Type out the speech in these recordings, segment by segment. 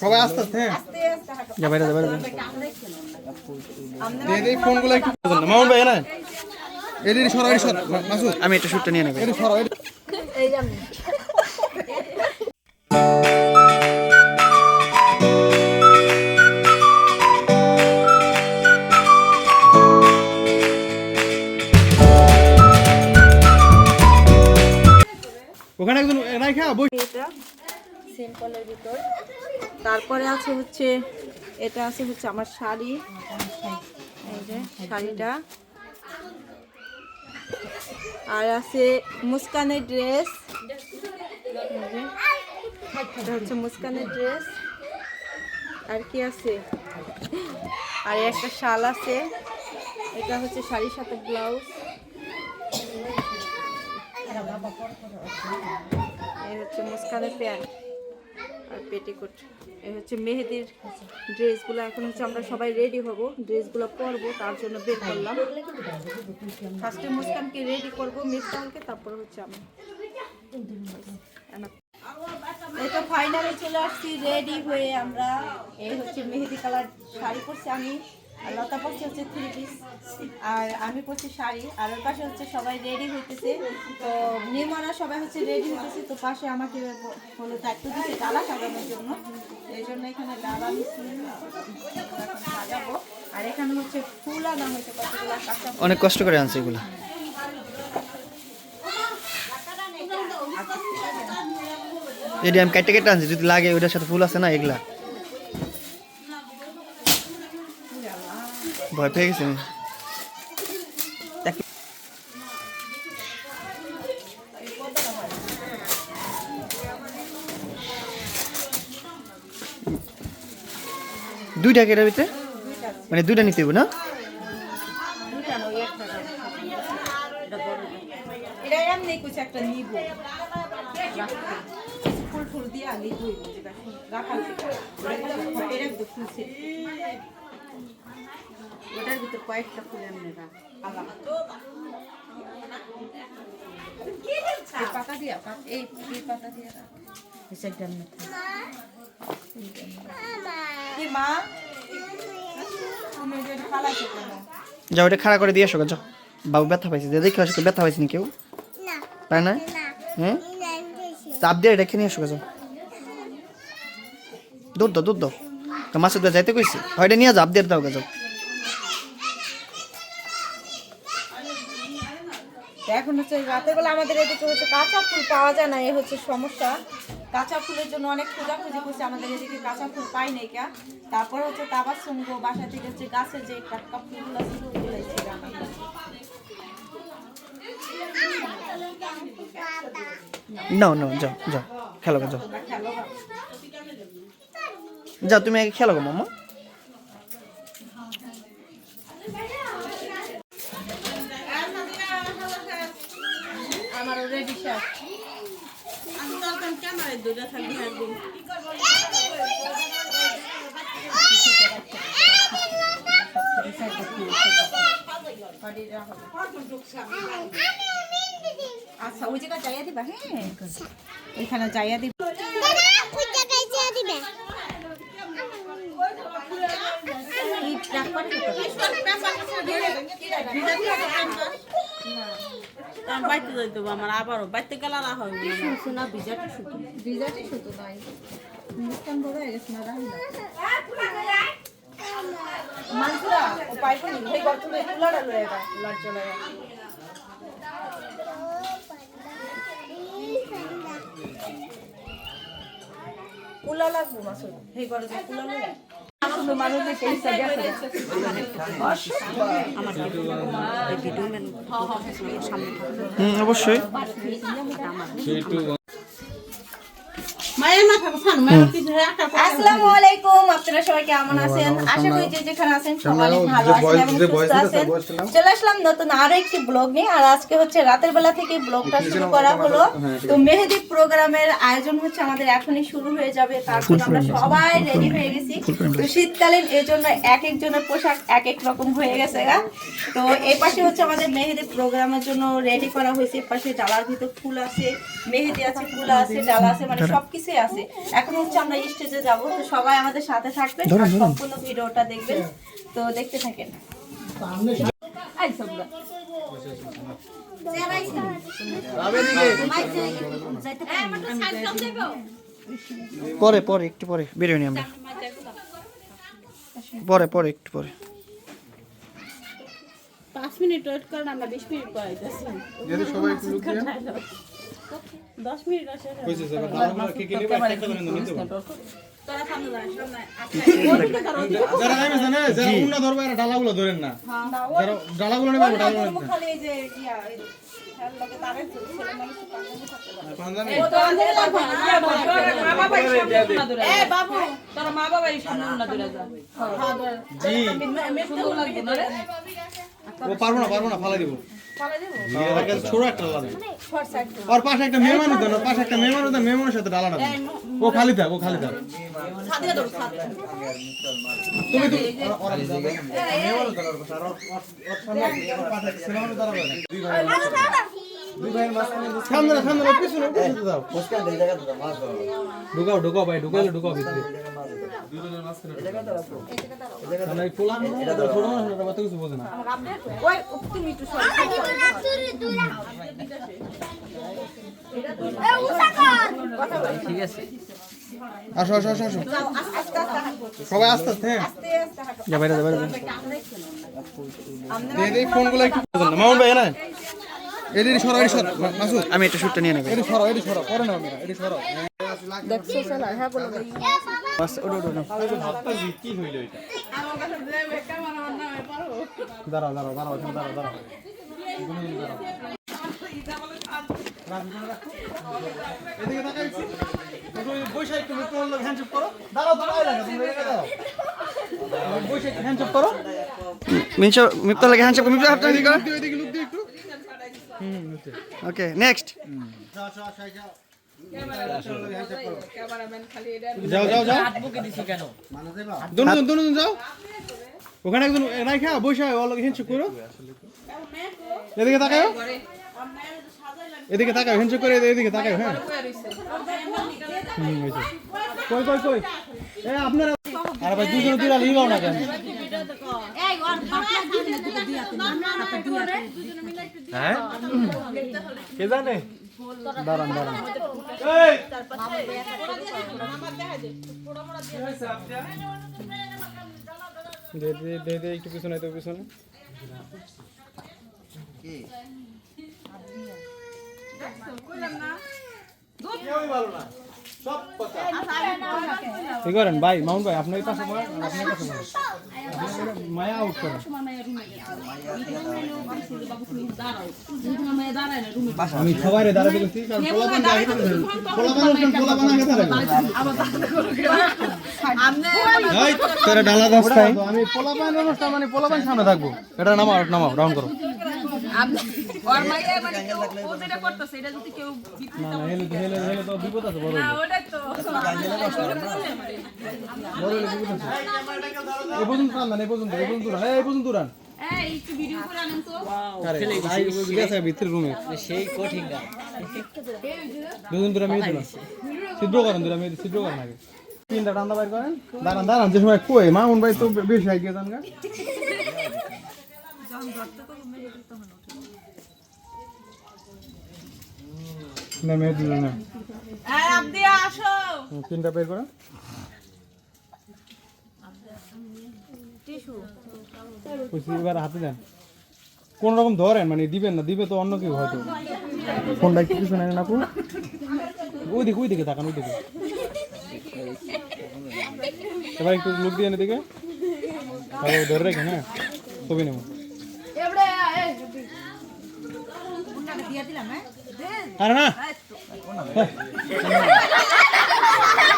সবাই আস্তে আস্তে হ্যাঁ। আস্তে আস্তে হাঁটো। যা বাইরে যা বাইরে দিয়ে দিয়ে ফোনগুলো একটু মামুন ভাই না এদিকে সরা সরা মাসুদ আমি একটা শুটটা নিয়ে নেব। এদিকে সরা এই যে আমি। ওখানে একজন নাই খা বই এটা সিম্পলের ভিতর। তারপরে আছে হচ্ছে, এটা আছে হচ্ছে আমার শাড়ি। এই যে শাড়িটা। আর আছে মুস্কানের ড্রেস। এটা হচ্ছে মুস্কানের ড্রেস। আর কি আছে? আর একটা শাল আছে। এটা হচ্ছে শাড়ির সাথে ব্লাউজ। এই হচ্ছে মুস্কানের প্যান্ট। আর পেটিকোট। হচ্ছে মেহেদির ড্রেসগুলো। এখন হচ্ছে আমরা সবাই রেডি হব, ড্রেসগুলো পরবো, তার জন্য বের করলাম। ফার্স্টে মুস্কানকে রেডি করব মিফতাহকে তারপর হচ্ছে আমি। এই তো ফাইনালে চলে আসছি রেডি হয়ে আমরা। এই হচ্ছে মেহেদি কালার শাড়ি পরছি আমি। লতা পরছে হচ্ছে থ্রি পিস আর আমি পরছি শাড়ি আর ওর পাশে হচ্ছে সবাই রেডি হইতেছে। তো নির্মাণা সবাই হচ্ছে রেডি হইতেছে তো পাশে আমাকে হলো দায়িত্ব দিচ্ছে ডালা সাজানোর জন্য। এই জন্য এখানে ডালা সাজাবো আর এখানে হচ্ছে ফুল আনা হয়েছে কতগুলো অনেক কষ্ট করে আনছে এগুলো। এটি আমি কেটে কেটে আনছি যদি লাগে ওইটার সাথে ফুল আছে না এগুলা। ভয় পেয়ে গেছি আমি দুইটা কেটার ভিতরে? মানে দুইটা নিতে হবে না? ফুল নিব। এটার ভিতর কয়েকটা ফুল এমনি রাখ পাতা দিয়া এই পাতা দিয়া যাও দিয়ে ব্যথা পাইছে ব্যথা পাইছে হ্যাঁ? চাপ দুধ দাও দুধ দাও। যাইতে কইছি ওইটা নিয়ে যাও, আপ দিয়ে দাও যাও। এখন হচ্ছে রাতের বেলা আমাদের এদিকে হচ্ছে কাঁচা ফুল পাওয়া যায় না এ হচ্ছে সমস্যা কাঁচা ফুলের জন্য অনেক খোঁজাখুঁজি করছে আমাদের এদিকে কাঁচা ফুল পাই নাই কা তারপর হচ্ছে তাবার সঙ্গ বাসা থেকে হচ্ছে গাছের যে টাটকা ফুলগুলো ছিল ওগুলো এসে রান্না করছি। নাও নাও যাও যাও খেলো যাও। যাও তুমি আগে খেলো গো মামা আমারও রেডি শেষ আচ্ছা ওই জায়গা যাইয়া দিবা হ্যাঁ? ওইখানে যাইয়া দিবা। এই রাখবার কি কারণ বাইতে যাইতে হবে আমার আবারও। বাইতে গেলে আর হয় না। শুনছো না বিজাটি শুধু বিজাটি শুধু নাই মুস্কান বড় হয়ে গেছে না রাহি মানসুরা ও পাইপো নি? ভাই গর্ত মে লড়া লড়েগা লড় চলেগা কুলা লাগবো মাসুদ। হেই করে কুলা লড়ে অবশ্যই। আসসালামু আলাইকুম আপনারা সবাই কেমন আছেন? আশা করি যে যেখানে আছেন সবাই ভালো আছেন সুস্থ আছেন। চলে আসলাম নতুন আরও একটি ব্লগ নিয়ে আর আজকে হচ্ছে রাতের বেলা থেকে ব্লগটা শুরু করা হলো। তো মেহেদি প্রোগ্রামের আয়োজন হচ্ছে আমাদের এখনই শুরু হয়ে যাবে। তারপর আমরা সবাই রেডি হয়ে গেছি। তো শীতকালীন এই জন্য এক একজনের পোশাক এক এক রকম হয়ে গেছে গা। তো এই পাশে হচ্ছে আমাদের মেহেদি প্রোগ্রামের জন্য রেডি করা হয়েছে। এর পাশে ডালার ভিতর ফুল আছে মেহেদি আছে ফুল আছে ডালা আছে মানে সবকিছুই আছে। এখন হচ্ছে আমরা স্টেজে যাব। তো সবাই আমাদের সাথে থাকবেন সম্পূর্ণ ভিডিওটা দেখবেন। তো দেখতে থাকেন। পরে পরে একটু পরে। বেরোয় নি আমরা। পরে পরে একটু পরে। পাঁচ মিনিট ওয়েট করেন আমরা বিশ মিনিট পরে যদি সবাই একটু মিনিট স্যার কে কে নেবে একটা করে নিতে তোরা সামনে। যারা আইবে যারা উন্না ধরবে ডালাগুলো ধরেন না। যারা ডালাগুলো নেবে ডালাগুলো খালি এই যে ইয়া, ও পারব না পারব না পালা দেবো। ওর ডালা ওর পাশে একটা মানুষ দেন পাশে একটা মেয়ে মানুষ দেন সাথে দেন ও খালি থাক ও খালি থাক। তুমি ঢুকাও ঢুকাও ভাই ঢুকাইলে ঢুকাও ভিতরে। আসো আসো আসো আসো সবাই আস্তে আস্তে হ্যাঁ যা বাইরে যা বাইরে দে দে ফোনগুলো একটু মামুন ভাই না সরো আমি একটা শুটটা নিয়ে নেবে। এদিকে সরো এদিকে সরো পরে নাও মেরা এদিকে সরো। দেখছ চলো হ্যাঁ বলো ওঠো, ওঠো, ওঠো। ভাবতাছি কি হইল এটা দাঁড়াও দাঁড়াও দাঁড়াও এখানে দাঁড়াও দাঁড়াও দুজনে দাঁড়াও। রাখ, এদিকে তাকাই একটু। একটু ওর লগে handshake করো। দাঁড়াও, দাঁড়াও, দাঁড়াও। করো। মিপ্তা লাগে হ্যান্ডশেক মিপ্তা দিকে দিও ওকে নেক্সট যাও যাও যাও বুকে দিছো কেন দুজন দুজন যাও। ওখানে একজন বসে করো। এদিকে তাকাও এদিকে তাকাও হ্যান্ডশেক করে এদিকে তাকাও হ্যাঁ। হুম, হয়েছে। কই কই কই? এ আপনারা আরে ভাই দুজন দুইটা লিগাও না কেন? দাঁড়ান দাঁড়ান। দে দে দে। দে। একটু পিছনে তো পিছনে। কি করেন ভাই মাউন্ট ভাই আপনার পাশে বলেন আপনার পাশে বলেন মায়া আউট করেন। আমি সবাই দাঁড়াতে গেছি কারণ আগে ডালা রাস্তায় আমি পোলা পান অনুষ্ঠান মানে পোলা পান সামনে থাকব। এটা নামাও নামাও ডাউন করো। ওর মাইয়া মানে কেউ ও যেটা করতেছে এটা যদি কেউ না না হেলে তো হেলে হেলে তো বিপদ আছে বড় হইলে। ওটাই তো। বড় বিপদ আছে এই পর্যন্ত টান না এই পর্যন্ত এই পর্যন্ত টান এই পর্যন্ত টান এই একটু ভিডিও করে আনেন তো। আরে ভাই গেছে ভিতরে রুমে সেই কঠিন গা দুজন দুটা মেয়ে দিলাম ছিদ্র করেন দুটা করেন আগে। তিনটা ঠান্ডা বাইর করেন। দাঁড়ান দাঁড়ান যে সময় কই? মামুন ভাই তো বেশি আগে যান গা। না মেয়ে দিল না। এই আপনি আসো। তিনটা বের করেন এবার হাতে দেন। কোন রকম ধরেন মানে দিবেন না দিবে তো অন্য কেউ হয়তো। ফোনটা একটু পিছনে নেন আপু। ওই দিকে ওই দিকে তাকান ওই দিকে। এবার একটু লুক দিয়ে এদিকে ভালো ধরে রেখে হ্যাঁ ছবি নেব। আরে না।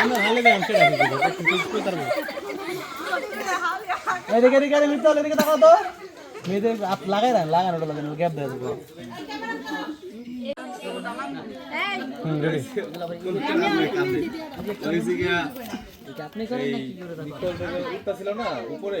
আমরা হালে দেন সেটা তাকাও তো। মেয়েদের হাত লাগাই না লাগানো ওটা লাগানো গ্যাপ দেওয়া যাবে ছিল না উপরে।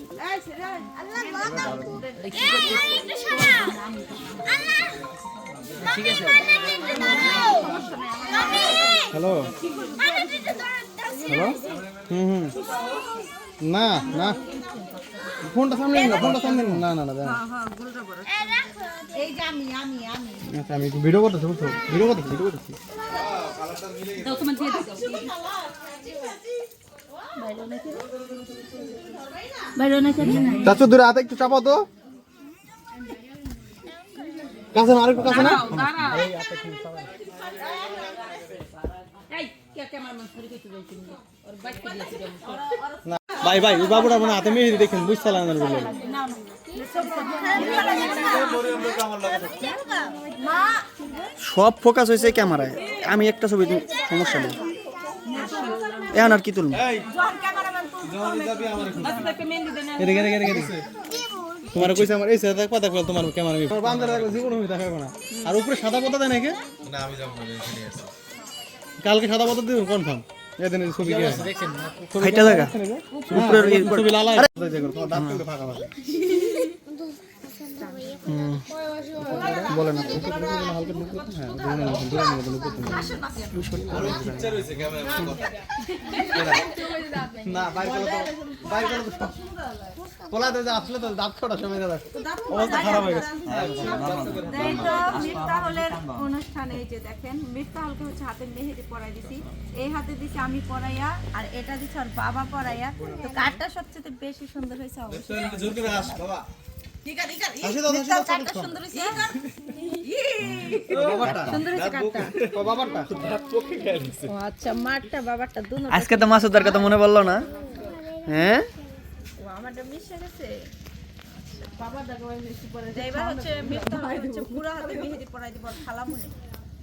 হ্যালো হ্যালো হুম হুম। না না। ফোনটা সামনে না, ফোনটা সামনে না না না। আচ্ছা আমি ভিডিও করতেছি, বুঝছ? ভিডিও করতেছি ভিডিও করতেছি। চাচু দূরে হাতে একটু চাপাও তো। কাছে না আরেকটু কাছে না? না, ভাই ভাই ওই বাবুটা মনে হাতে মেহেদি দেখেন বুঝতে লাগলেন বলে। সব ফোকাস হয়েছে ক্যামেরায় আমি একটা ছবি সমস্যা নেই। এখন আর কি তুলবো? তোমার কইছে আমার এই সাদা দেখ পাতা খোলা তোমার ক্যামেরা আমি তোমার বান্দার দেখলে জীবন আমি দেখাবো না। আর উপরে সাদা পাতা দেয় নাকি? না আমি যাব কালকে সাদা পাতা দিবেন কনফার্ম এদিন ছবি কি আছে? হাইটা জায়গা? উপরের ইয়ে ছবি তোমার দাঁত ফাঁকা। বলেন আপনি। হ্যাঁ পোলাতে যে আসলে তো দাঁত খোড়া সময় দাদা অবস্থা খারাপ হয়ে গেছে। এই তো মিফতাহলের অনুষ্ঠানে এই যে দেখেন মিফতাহলকে হচ্ছে হাতে মেহেদি পরাই দিছি। এই হাতে দিছি আমি পরাইয়া আর এটা দিছি ওর বাবা পরাইয়া। তো কাঠটা সবচেয়ে বেশি সুন্দর হয়েছে অবশ্যই। তো বাবা আচ্ছা আজকে তো মাসুদার কথা মনে পড়ল না। হ্যাঁ? ও আমারটা মিশে গেছে। যে এবার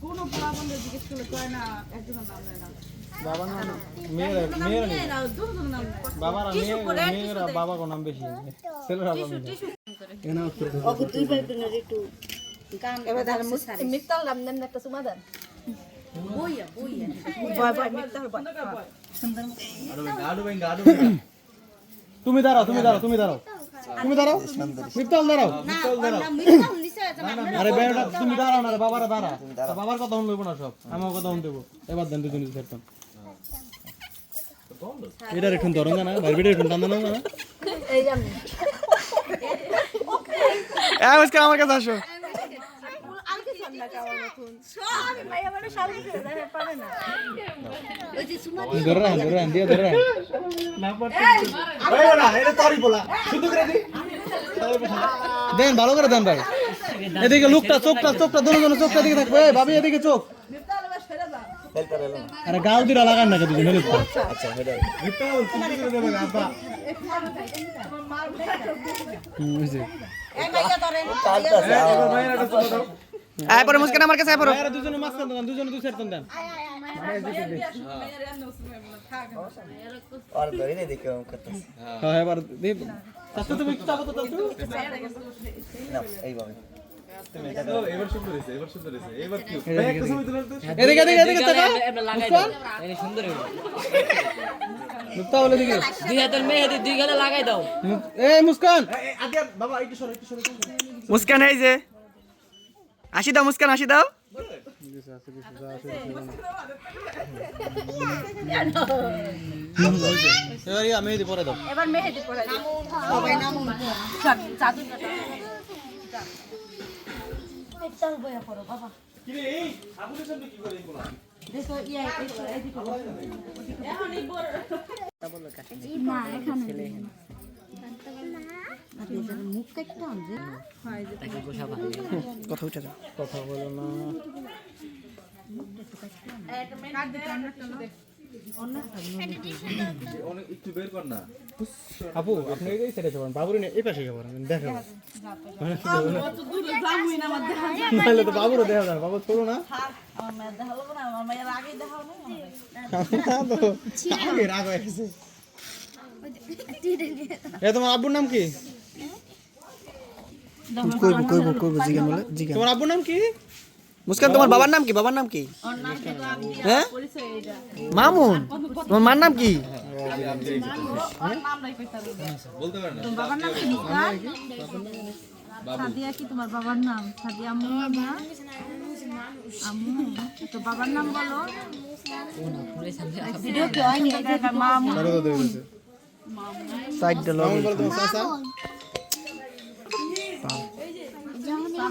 হচ্ছে মিফতাহল হচ্ছে পুরো হাতে মেহেদি পরাই দিব আর খালা বাবা না মেয়েরা মেয়েরা নেই। বাবার মেয়ে মেয়েরা বাবা কো নাম বেশি ছেলেরা বাবা এবার ধর মিফতাহল নাম একটা সুমা দেন। বইয়া বইয়া। বয় বয় মিফতাহল বয়। তুমি দাঁড়াও তুমি দাঁড়াও তুমি দাঁড়াও। তুমি দাঁড়াও। মিফতাল দাঁড়াও। মিফতাল দাঁড়াও আরে বেটা তুমি দাঁড়াও না রে বাবারা দাঁড়া। বাবার কথা শুনব না সব আমার কথা শুনতে হইবো। এবার দেন দুজন ধরতাম এটা রেখুন ধরুন না ভাই বেটা রেখুন টান না না এই মুস্কান আমার কাছে আসো। দেন ভালো করে দেন ভাই। এদিকে লুকটা চোখটা চোখটা দুজন জন চোখটা দিকে থাকবে। এই ভাবি এদিকে চোখ। আরে গাল দিরা লাগান না দুজন হেলে আচ্ছা আয় পরে মুস্কান আমার কাছে আয় পরে দুজনে মাছ দেন দুজনে দুই সেট দেন। হ্যাঁ এবার দি তাতে তুমি কি চাবো তো তাতে এবার সুন্দর মুস্কান দাও এই মুস্কান আগে বাবা একটু সরো একটু সরো মুস্কান এই যে। আসি দাও মুস্কান আসি দাও। মেহেদি পরে দাও। এবার মেহেদি পরাই দিই সবাই নামুন। চাদর মিফতাহল বইয়া পড়ো বাবা। কি রে এই আবুলের সামনে কি করে এগুলো? দেখো ইয়া একটু এদিকে কথা উঠে কথা বলো না আপু আপনি এই সাইডে খাবেন বাবুরে এই পাশে খাবেন দেখেন। নাহলে তো বাবুরও দেখা বাবু ছোড়ো না? তোমার আব্বুর নাম কি? তোমার আব্বুর নাম কি? মুস্কান তোমার বাবার নাম কি বাবার নাম কি হ্যাঁ মামুন তোমার মার নাম কি সাদিয়া কি তোমার বাবার নাম সাদিয়া আম্মু না আম্মু তো বাবার নাম বলো ভিডিও কি হয়নি এটা একটা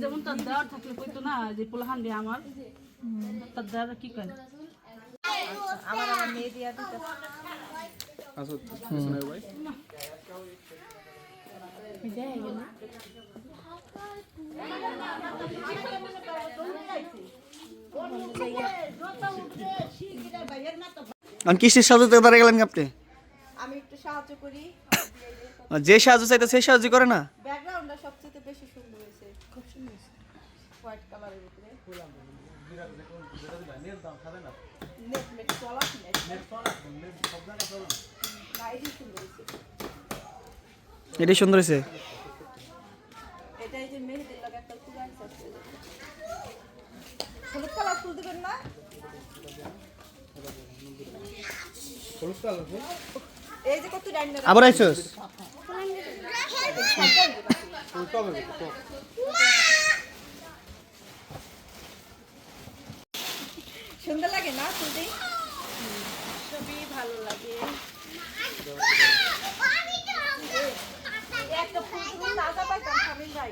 যেমন তার দেওয়ার থাকলে কইতো না যে পোলাহান দিয়ে আমার। তার দেওয়ার কি করে আমার আমার মেয়ে দিয়া দিতে আচ্ছা ভাই। কিসের সাহায্য দাঁড়া গেলেন আপনি? আমি একটু সাহায্য করি। যে সাহায্য চাইতে সেই সাহায্য করে না? ব্যাকগ্রাউন্ডটা সবচেয়ে বেশি সুন্দর হয়েছে খুব সুন্দর হোয়াইট কালারের ভিতরে। নেট মেট চলা কি নেট বাইরে সুন্দর হয়েছে। এটাই সুন্দর হয়েছে? এটাই যে মেহেদির লাগে একটা ফুল আছে হলুদ কালার ফুল দিবেন না? হলুদ কালার এই যে কত ডাইন আবার আইসোস? সুন্দর লাগে ফুলটি খুবই ভালো লাগে। একটা ফুল তুমি পাইতাম স্বামীর ভাই।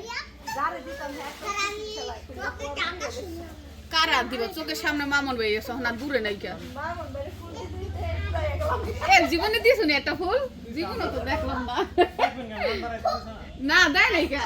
যারে দিতাম একটা ফুল খেলায় কারা দিব? চোখের সামনে মামন ভাই এসো না দূরে নাই কে মামন বাড়ি ফুল দিতে দিতে একলাই গেলাম এক জীবনে দিয়েছ নি একটা ফুল? জীবনে তো দেখলাম না। না দেয় নাই কে